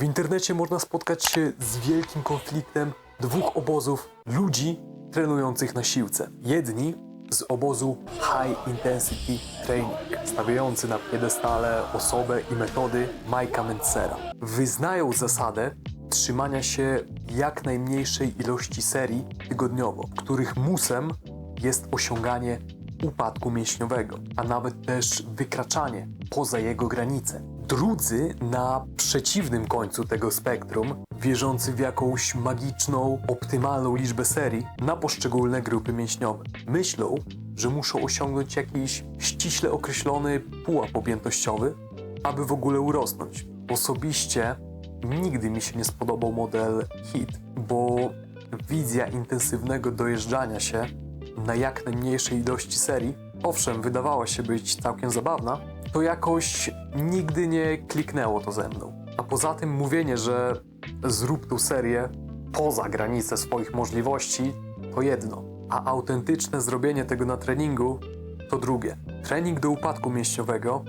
W internecie można spotkać się z wielkim konfliktem dwóch obozów ludzi trenujących na siłce. Jedni z obozu High Intensity Training, stawiający na piedestale osobę i metody Majka Mencera. Wyznają zasadę trzymania się jak najmniejszej ilości serii tygodniowo, których musem jest osiąganie upadku mięśniowego, a nawet też wykraczanie poza jego granice. Drudzy na przeciwnym końcu tego spektrum, wierzący w jakąś magiczną, optymalną liczbę serii na poszczególne grupy mięśniowe. Myślą, że muszą osiągnąć jakiś ściśle określony pułap objętościowy, aby w ogóle urosnąć. Osobiście nigdy mi się nie spodobał model HIT, bo wizja intensywnego dojeżdżania się na jak najmniejszej ilości serii, owszem, wydawała się być całkiem zabawna, to jakoś nigdy nie kliknęło to ze mną. A poza tym mówienie, że zrób tą serię poza granice swoich możliwości, to jedno, a autentyczne zrobienie tego na treningu to drugie. Trening do upadku mięśniowego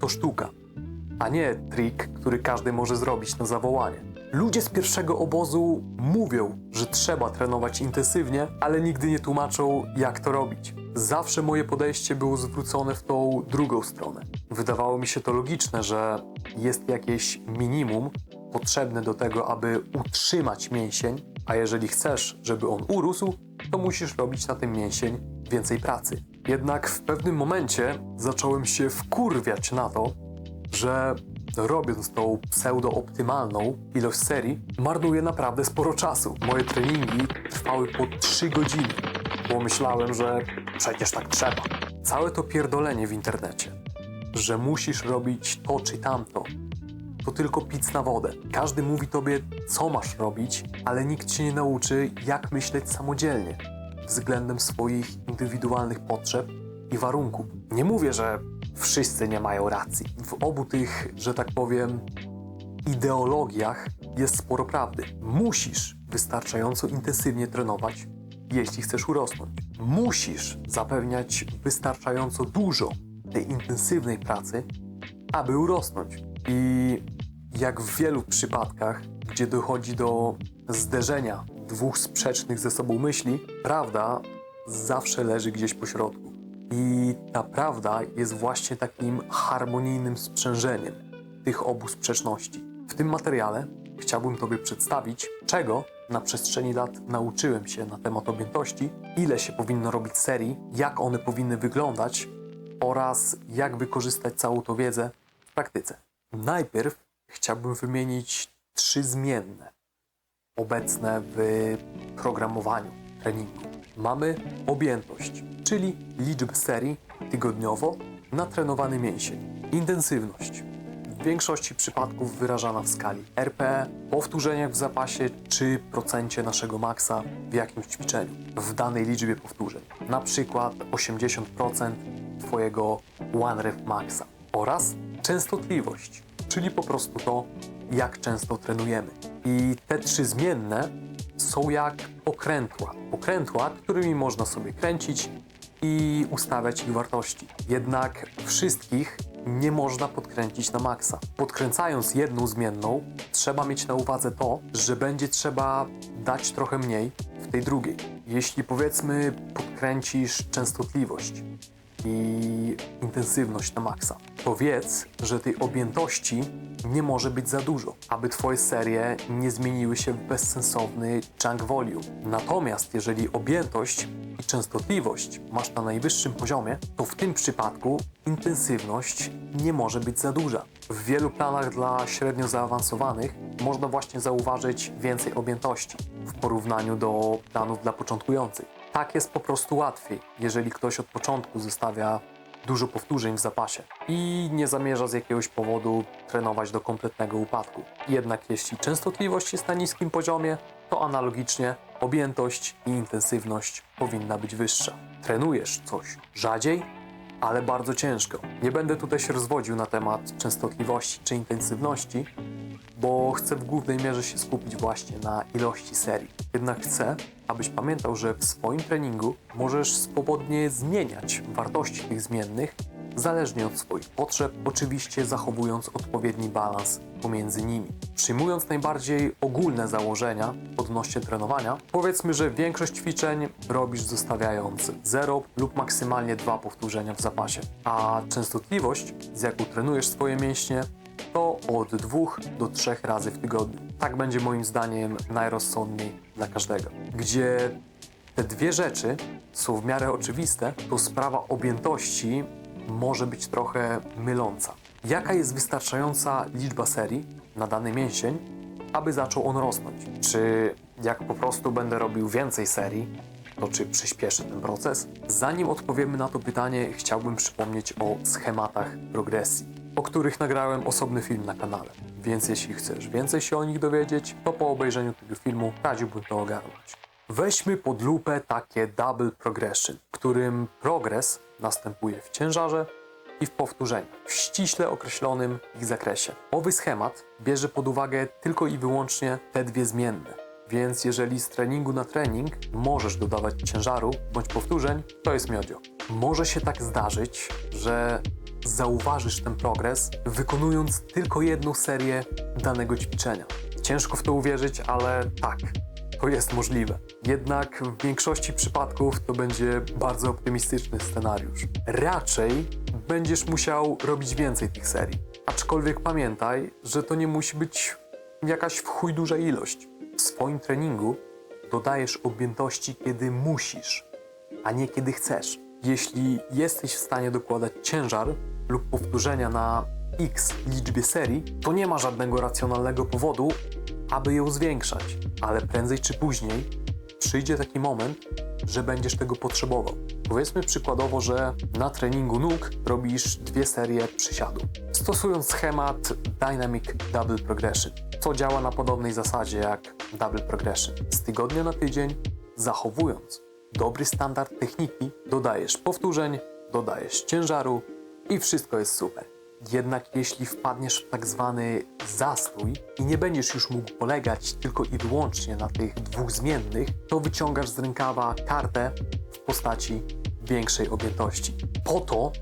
to sztuka, a nie trik, który każdy może zrobić na zawołanie. Ludzie z pierwszego obozu mówią, że trzeba trenować intensywnie, ale nigdy nie tłumaczą, jak to robić. Zawsze moje podejście było zwrócone w tą drugą stronę. Wydawało mi się to logiczne, że jest jakieś minimum potrzebne do tego, aby utrzymać mięsień, a jeżeli chcesz, żeby on urósł, to musisz robić na tym mięsień więcej pracy. Jednak w pewnym momencie zacząłem się wkurwiać na to, że robiąc tą pseudo-optymalną ilość serii, marnuję naprawdę sporo czasu. Moje treningi trwały po 3 godziny, bo myślałem, że przecież tak trzeba. Całe to pierdolenie w internecie, że musisz robić to czy tamto, to tylko pic na wodę. Każdy mówi tobie, co masz robić, ale nikt cię nie nauczy, jak myśleć samodzielnie względem swoich indywidualnych potrzeb i warunków. Nie mówię, że wszyscy nie mają racji. W obu tych, że tak powiem, ideologiach jest sporo prawdy. Musisz wystarczająco intensywnie trenować, jeśli chcesz urosnąć. Musisz zapewniać wystarczająco dużo tej intensywnej pracy, aby urosnąć. I jak w wielu przypadkach, gdzie dochodzi do zderzenia dwóch sprzecznych ze sobą myśli, prawda zawsze leży gdzieś po środku. I ta prawda jest właśnie takim harmonijnym sprzężeniem tych obu sprzeczności. W tym materiale chciałbym Tobie przedstawić, czego na przestrzeni lat nauczyłem się na temat objętości, ile się powinno robić serii, jak one powinny wyglądać oraz jak wykorzystać całą tą wiedzę w praktyce. Najpierw chciałbym wymienić trzy zmienne obecne w programowaniu treningu. Mamy objętość, czyli liczbę serii tygodniowo na trenowany mięsień. Intensywność, w większości przypadków wyrażana w skali RPE, powtórzeniach w zapasie czy procencie naszego maksa w jakimś ćwiczeniu, w danej liczbie powtórzeń. Na przykład 80% Twojego one rep maxa. Oraz częstotliwość, czyli po prostu to, jak często trenujemy. I te trzy zmienne są jak okrętła. Okrętła, którymi można sobie kręcić i ustawiać ich wartości. Jednak wszystkich nie można podkręcić na maksa. Podkręcając jedną zmienną, trzeba mieć na uwadze to, że będzie trzeba dać trochę mniej w tej drugiej. Jeśli powiedzmy podkręcisz częstotliwość i intensywność na maksa, to wiedz, że tej objętości nie może być za dużo, aby Twoje serie nie zmieniły się w bezsensowny junk volume. Natomiast jeżeli objętość i częstotliwość masz na najwyższym poziomie, to w tym przypadku intensywność nie może być za duża. W wielu planach dla średnio zaawansowanych można właśnie zauważyć więcej objętości w porównaniu do planów dla początkujących. Tak jest po prostu łatwiej, jeżeli ktoś od początku zostawia dużo powtórzeń w zapasie i nie zamierza z jakiegoś powodu trenować do kompletnego upadku. Jednak jeśli częstotliwość jest na niskim poziomie, to analogicznie objętość i intensywność powinna być wyższa. Trenujesz coś rzadziej, ale bardzo ciężko. Nie będę tutaj się rozwodził na temat częstotliwości czy intensywności, bo chcę w głównej mierze się skupić właśnie na ilości serii. Jednak chcę, abyś pamiętał, że w swoim treningu możesz swobodnie zmieniać wartości tych zmiennych zależnie od swoich potrzeb, oczywiście zachowując odpowiedni balans pomiędzy nimi. Przyjmując najbardziej ogólne założenia odnośnie trenowania, powiedzmy, że większość ćwiczeń robisz zostawiając 0 lub maksymalnie 2 powtórzenia w zapasie, a częstotliwość, z jaką trenujesz swoje mięśnie, to od 2 do 3 razy w tygodniu. Tak będzie moim zdaniem najrozsądniej dla każdego. Gdzie te dwie rzeczy są w miarę oczywiste, to sprawa objętości może być trochę myląca. Jaka jest wystarczająca liczba serii na dany mięsień, aby zaczął on rosnąć? Czy jak po prostu będę robił więcej serii, to czy przyspieszy ten proces? Zanim odpowiemy na to pytanie, chciałbym przypomnieć o schematach progresji, o których nagrałem osobny film na kanale. Więc jeśli chcesz więcej się o nich dowiedzieć, to po obejrzeniu tego filmu radziłbym to ogarnąć. Weźmy pod lupę takie double progression, w którym progres następuje w ciężarze i w powtórzeniu, w ściśle określonym ich zakresie. Owy schemat bierze pod uwagę tylko i wyłącznie te dwie zmienne. Więc jeżeli z treningu na trening możesz dodawać ciężaru bądź powtórzeń, to jest miodzio. Może się tak zdarzyć, że zauważysz ten progres wykonując tylko jedną serię danego ćwiczenia. Ciężko w to uwierzyć, ale tak, to jest możliwe. Jednak w większości przypadków to będzie bardzo optymistyczny scenariusz. Raczej będziesz musiał robić więcej tych serii. Aczkolwiek pamiętaj, że to nie musi być jakaś w chuj duża ilość. W swoim treningu dodajesz objętości, kiedy musisz, a nie kiedy chcesz. Jeśli jesteś w stanie dokładać ciężar lub powtórzenia na x liczbie serii, to nie ma żadnego racjonalnego powodu, aby ją zwiększać, ale prędzej czy później przyjdzie taki moment, że będziesz tego potrzebował. Powiedzmy przykładowo, że na treningu nóg robisz dwie serie przysiadu, stosując schemat Dynamic Double Progression, co działa na podobnej zasadzie jak Double Progression. Z tygodnia na tydzień, zachowując dobry standard techniki, dodajesz powtórzeń, dodajesz ciężaru i wszystko jest super. Jednak jeśli wpadniesz w tak zwany zastój i nie będziesz już mógł polegać tylko i wyłącznie na tych dwóch zmiennych, to wyciągasz z rękawa kartę w postaci większej objętości. Po to,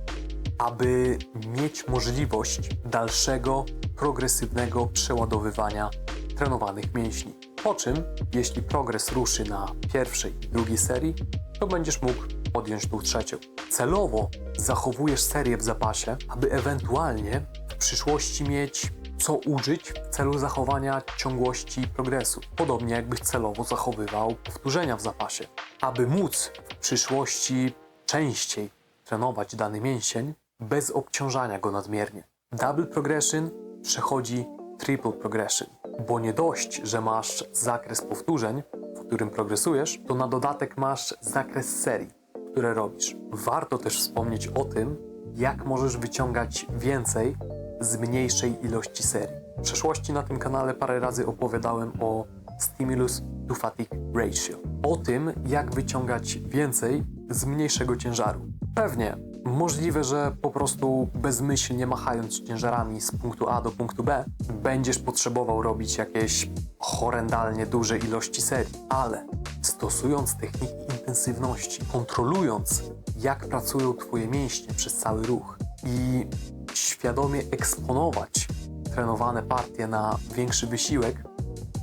aby mieć możliwość dalszego, progresywnego przeładowywania trenowanych mięśni. Po czym, jeśli progres ruszy na pierwszej i drugiej serii, to będziesz mógł podjąć tą trzecią. Celowo zachowujesz serię w zapasie, aby ewentualnie w przyszłości mieć co użyć w celu zachowania ciągłości progresu. Podobnie jakbyś celowo zachowywał powtórzenia w zapasie. Aby móc w przyszłości częściej trenować dany mięsień bez obciążania go nadmiernie. Double progression przechodzi triple progression, bo nie dość, że masz zakres powtórzeń, w którym progresujesz, to na dodatek masz zakres serii, które robisz. Warto też wspomnieć o tym, jak możesz wyciągać więcej z mniejszej ilości serii. W przeszłości na tym kanale parę razy opowiadałem o stimulus to fatigue ratio. O tym, jak wyciągać więcej z mniejszego ciężaru. Pewnie możliwe, że po prostu bezmyślnie machając ciężarami z punktu A do punktu B, będziesz potrzebował robić jakieś horrendalnie duże ilości serii, ale stosując techniki intensywności, kontrolując jak pracują Twoje mięśnie przez cały ruch i świadomie eksponować trenowane partie na większy wysiłek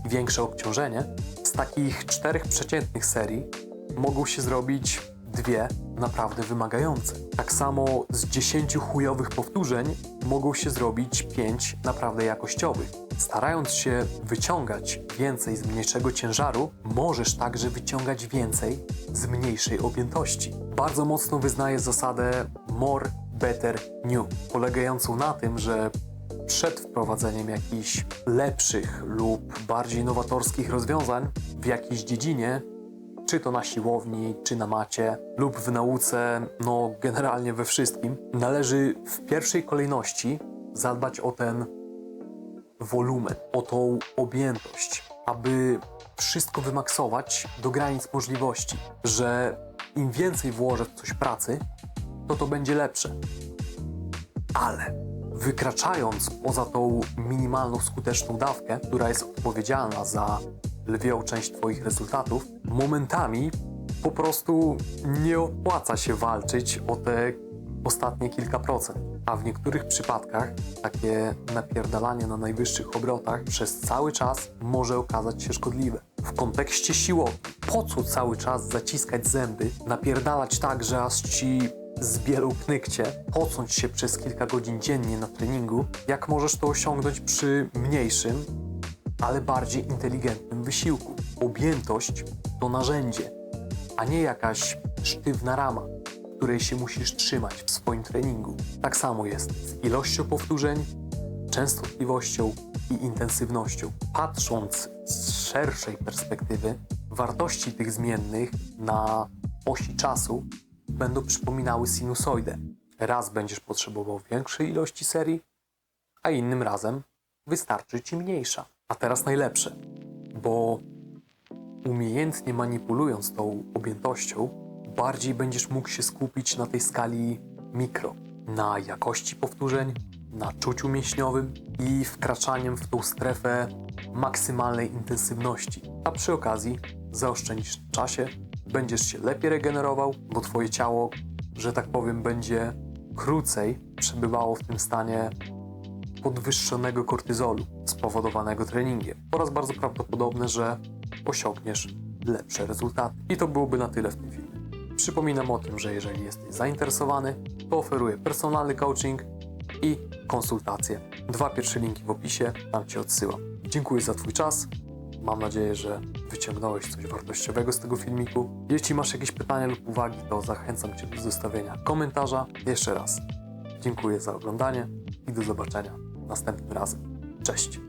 większe obciążenie, z takich czterech przeciętnych serii mogą się zrobić dwie naprawdę wymagające. Tak samo z 10 chujowych powtórzeń mogą się zrobić 5 naprawdę jakościowych. Starając się wyciągać więcej z mniejszego ciężaru, możesz także wyciągać więcej z mniejszej objętości. Bardzo mocno wyznaję zasadę more, better, new, polegającą na tym, że przed wprowadzeniem jakichś lepszych lub bardziej nowatorskich rozwiązań w jakiejś dziedzinie, czy to na siłowni, czy na macie, lub w nauce, no generalnie we wszystkim, należy w pierwszej kolejności zadbać o ten wolumen, o tą objętość, aby wszystko wymaksować do granic możliwości, że im więcej włożę w coś pracy, to to będzie lepsze. Ale wykraczając poza tą minimalną skuteczną dawkę, która jest odpowiedzialna za lwią część Twoich rezultatów, momentami po prostu nie opłaca się walczyć o te ostatnie kilka procent. A w niektórych przypadkach takie napierdalanie na najwyższych obrotach przez cały czas może okazać się szkodliwe. W kontekście siłowni, po co cały czas zaciskać zęby, napierdalać tak, że aż ci zbielą knykcie, pocąć się przez kilka godzin dziennie na treningu, jak możesz to osiągnąć przy mniejszym, ale bardziej inteligentnym wysiłku. Objętość to narzędzie, a nie jakaś sztywna rama, której się musisz trzymać w swoim treningu. Tak samo jest z ilością powtórzeń, częstotliwością i intensywnością. Patrząc z szerszej perspektywy, wartości tych zmiennych na osi czasu będą przypominały sinusoidę. Raz będziesz potrzebował większej ilości serii, a innym razem wystarczy ci mniejsza. A teraz najlepsze, bo umiejętnie manipulując tą objętością, bardziej będziesz mógł się skupić na tej skali mikro, na jakości powtórzeń, na czuciu mięśniowym i wkraczaniem w tą strefę maksymalnej intensywności. A przy okazji zaoszczędzisz czasie, będziesz się lepiej regenerował, bo twoje ciało, że tak powiem, będzie krócej przebywało w tym stanie podwyższonego kortyzolu spowodowanego treningiem oraz bardzo prawdopodobne, że osiągniesz lepsze rezultaty. I to byłoby na tyle w tym filmie. Przypominam o tym, że jeżeli jesteś zainteresowany, to oferuję personalny coaching i konsultacje. Dwa pierwsze linki w opisie, tam Ci odsyłam. Dziękuję za Twój czas. Mam nadzieję, że wyciągnąłeś coś wartościowego z tego filmiku. Jeśli masz jakieś pytania lub uwagi, to zachęcam Cię do zostawienia komentarza. Jeszcze raz dziękuję za oglądanie i do zobaczenia następnym razem. Cześć!